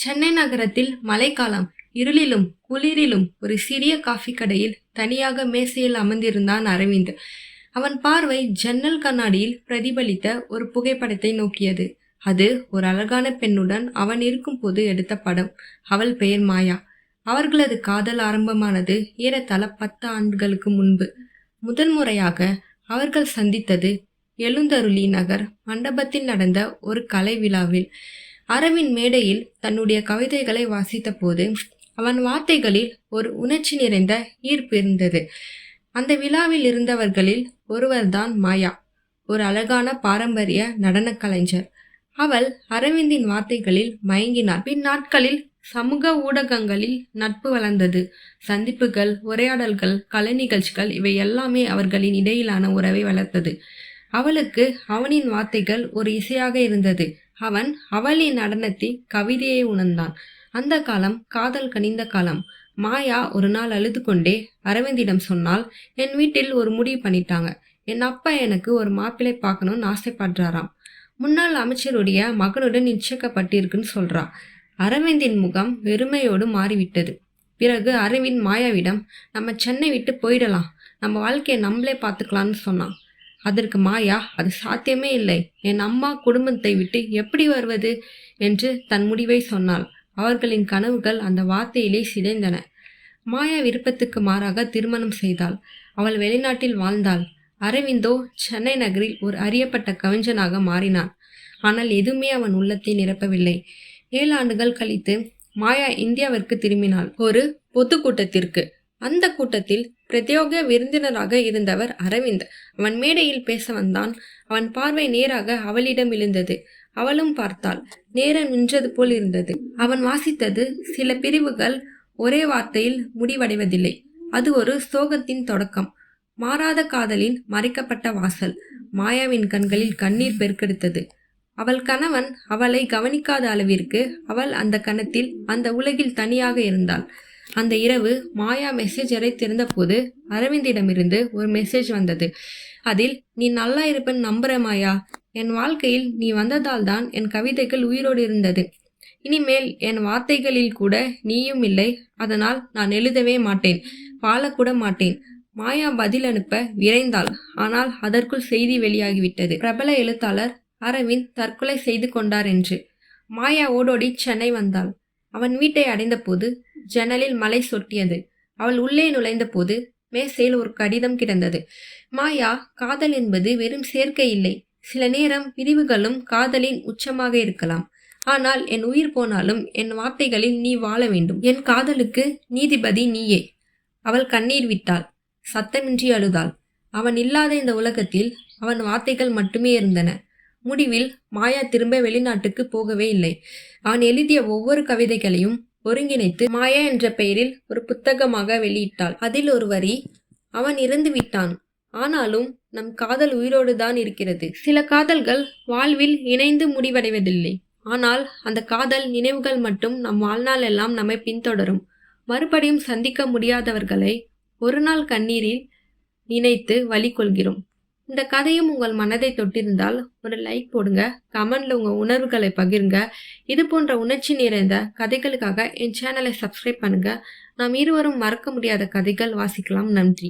சென்னை நகரத்தில் மழைக்காலம். இருளிலும் குளிரிலும் ஒரு சிறிய காஃபி கடையில் தனியாக மேசையில் அமர்ந்திருந்தான் அரவிந்த். அவன் பார்வை ஜன்னல் கண்ணாடியில் பிரதிபலித்த ஒரு புகைப்படத்தை நோக்கியது. அது ஒரு அழகான பெண்ணுடன் அவன் இருக்கும்போது எடுத்த படம். அவள் பெயர் மாயா. அவர்களது காதல் ஆரம்பமானது ஏறத்தாழ பத்து ஆண்டுகளுக்கு முன்பு. முதல் முறையாக அவர்கள் சந்தித்தது எழுந்தருளி நகர் மண்டபத்தில் நடந்த ஒரு கலை விழாவில். அரவின் மேடையில் தன்னுடைய கவிதைகளை வாசித்தபோது அவன் வார்த்தைகளில் ஒரு உணர்ச்சி நிறைந்த ஈர்ப்பு இருந்தது. அந்த விழாவில் இருந்தவர்களில் ஒருவர்தான் மாயா ஒரு அழகான பாரம்பரிய நடனக் கலைஞர். அவள் அரவிந்தின் வார்த்தைகளில் மயங்கினாள். பின் நாட்களில் சமூக ஊடகங்களில் நட்பு வளர்ந்தது. சந்திப்புகள் உரையாடல்கள் கலை நிகழ்ச்சிகள் இவை எல்லாமே அவர்களின் இடையிலான உறவை வளர்த்தது. அவளுக்கு அவனின் வார்த்தைகள் ஒரு இசையாக இருந்தது. அவன் அவளின் நடனத்தை கவிதையை உணர்ந்தான். அந்த காலம் காதல் கனிந்த காலம். மாயா ஒரு நாள் அழுது கொண்டே அரவிந்திடம் சொன்னால் என் வீட்டில் ஒரு முடிவு பண்ணிட்டாங்க என் அப்பா எனக்கு ஒரு மாப்பிள்ளை பார்க்கணும்னு ஆசைப்படுறாராம். முன்னாள் அமைச்சருடைய மகனுடன் நிச்சயிக்கப்பட்டிருக்குன்னு சொல்றா. அரவிந்தின் முகம் வெறுமையோடு மாறிவிட்டது. பிறகு அரவிந்த் மாயாவிடம் நம்ம சென்னை விட்டு போயிடலாம். நம்ம வாழ்க்கையை நம்மளே பார்த்துக்கலான்னு சொன்னான். அதற்கு மாயா அது சாத்தியமே இல்லை. என் அம்மா குடும்பத்தை விட்டு எப்படி வருவது? என்று தன் முடிவை சொன்னாள். அவர்களின் கனவுகள் அந்த வார்த்தையிலே சிதைந்தன. மாயா விருப்பத்துக்கு மாறாக திருமணம் செய்தாள். அவள் வெளிநாட்டில் வாழ்ந்தாள். அரவிந்தோ சென்னை நகரில் ஒரு அறியப்பட்ட கவிஞனாக மாறினான். ஆனால் எதுவுமே அவன் உள்ளத்தை நிரப்பவில்லை. ஏழு ஆண்டுகள் கழித்து மாயா இந்தியாவிற்கு திரும்பினாள். ஒரு பொதுக்கூட்டத்திற்கு. அந்த கூட்டத்தில் பிரத்யோக விருந்தினராக இருந்தவர் அரவிந்த். அவன் மேடையில் பேச வந்தான். அவன் பார்வை நேராக அவளிடம் விழுந்தது அவளும் பார்த்தாள். நேரம் நின்றது போல் இருந்தது. அவன் வாசித்தது சில பிரிவுகள் ஒரே வார்த்தையில் முடிவடைவதில்லை. அது ஒரு சோகத்தின் தொடக்கம். மாறாத காதலின் மறைக்கப்பட்ட வாசல். மாயாவின் கண்களில் கண்ணீர் பெருக்கெடுத்தது. அவள் கணவன் அவளை கவனிக்காத அளவிற்கு அவள் அந்த கணத்தில் அந்த உலகில் தனியாக இருந்தாள். அந்த இரவு மாயா மெசேஜரை திறந்தபோது அரவிந்திடமிருந்து ஒரு மெசேஜ் வந்தது. அதில் நீ நல்லா இருப்பேன் நம்புற மாயா என் வாழ்க்கையில் நீ வந்ததால் தான் என் கவிதைகள் உயிரோடு இருந்தது. இனிமேல் என் வார்த்தைகளில் கூட நீயும் இல்லை அதனால் நான் எழுதவே மாட்டேன் வாழக்கூட மாட்டேன். மாயா பதில் அனுப்ப விரைந்தாள். ஆனால் அதற்குள் செய்தி வெளியாகிவிட்டது. பிரபல எழுத்தாளர் அரவிந்த் தற்கொலை செய்து கொண்டார் என்று. மாயா ஓடோடி சென்னை வந்தாள். அவன் வீட்டை அடைந்தபோது ஜன்னலில் மலை சொட்டியது. அவள் உள்ளே நுழைந்தபோது மேசையில் ஒரு கடிதம் கிடந்தது. மாயா காதல் என்பது வெறும் சேர்க்கை இல்லை. சில நேரம் பிரிவுகளும் காதலின் உச்சமாக இருக்கலாம். ஆனால் என் உயிர் போனாலும் என் வார்த்தைகளில் நீ வாழ வேண்டும். என் காதலுக்கு நீதிபதி நீயே. அவள் கண்ணீர் விட்டாள். சத்தமின்றி அழுதாள். அவன் இல்லாத இந்த உலகத்தில் அவன் வார்த்தைகள் மட்டுமே இருந்தன. முடிவில் மாயா திரும்ப வெளிநாட்டுக்கு போகவே இல்லை. அவன் எழுதிய ஒவ்வொரு கவிதைகளையும் ஒருங்கிணைத்து மாயா என்ற பெயரில் ஒரு புத்தகமாக வெளியிட்டாள். அதில் ஒரு வரி அவன் இறந்து விட்டான். ஆனாலும் நம் காதல் உயிரோடு தான் இருக்கிறது. சில காதல்கள் வாழ்வில் இணைந்து முடிவடைவதில்லை. ஆனால் அந்த காதல் நினைவுகள் மட்டும் நம் வாழ்நாள் எல்லாம் நம்மை பின்தொடரும். மறுபடியும் சந்திக்க முடியாதவர்களை ஒரு நாள் கண்ணீரில் நினைத்து வழி கொள்கிறோம். இந்த கதையும் உங்கள் மனதை தொட்டிருந்தால் ஒரு லைக் போடுங்க கமெண்ட்ல உங்க உணர்வுகளை பகிருங்க. இது போன்ற உணர்ச்சி நிறைந்த கதைகளுக்காக என் சேனலை சப்ஸ்கிரைப் பண்ணுங்க. நாம் இருவரும் மறக்க முடியாத கதைகள் வாசிக்கலாம். நன்றி.